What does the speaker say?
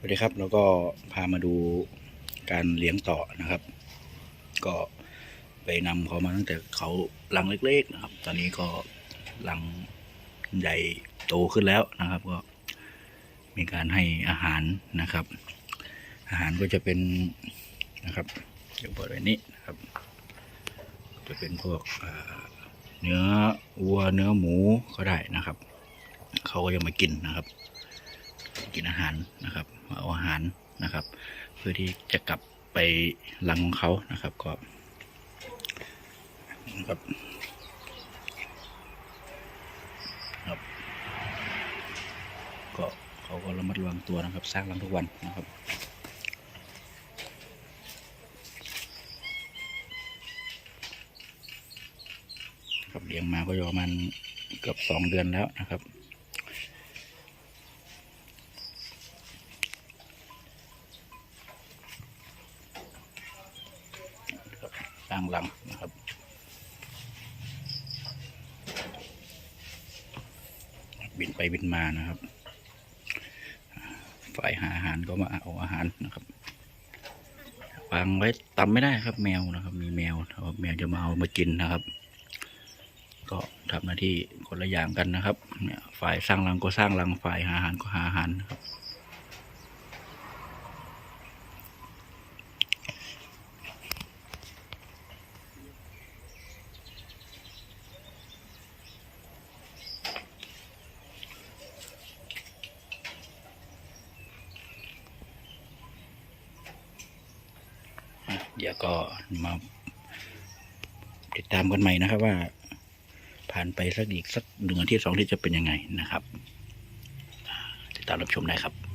สวัสดีครับแล้วก็พามาดูการเลี้ยงต่อนะครับ ก็ไปนำเขามาตั้งแต่เขาลังเล็ก ๆ นะครับ ตอนนี้ก็ลังใหญ่โตขึ้นแล้วนะครับ ก็มีการให้อาหารนะครับ อาหารก็จะเป็นนะครับเดี๋ยวเปิดไว้นี้นะครับ จะเป็นพวกเนื้อวัวเนื้อหมูก็ได้นะครับ เขาก็จะมากินนะครับ กินอาหารนะครับเอาอาหารนะครับ เพื่อที่จะกลับไปรังของเขานะครับก็ครับครับก็เขาก็ระมัดระวังตัวนะครับ สร้างรังทุกวันนะครับครับเลี้ยงมาก็อยู่ประมาณเกือบสองเดือนแล้วนะครับางรังนะครับ บินไปบินมานะครับฝ่ายหาอาหารก็มาเอาอาหารนะครับวางไว้ตำไม่ได้ครับ แมวนะครับ มีแมวนะครับแมวจะมาเอามากินนะครับ ก็ทำหน้าที่คนละอย่างกันนะครับเนี่ยฝ่ายสร้างรังก็สร้างรังฝ่ายหาอาหารก็หาอาหารนะครับ เดี๋ยวก็มาติดตามกันใหม่นะครับว่า ผ่านไปสักอีกสักหนึ่งอาทิตย์สองที่จะเป็นยังไงนะครับ ติดตามรับชมได้ครับ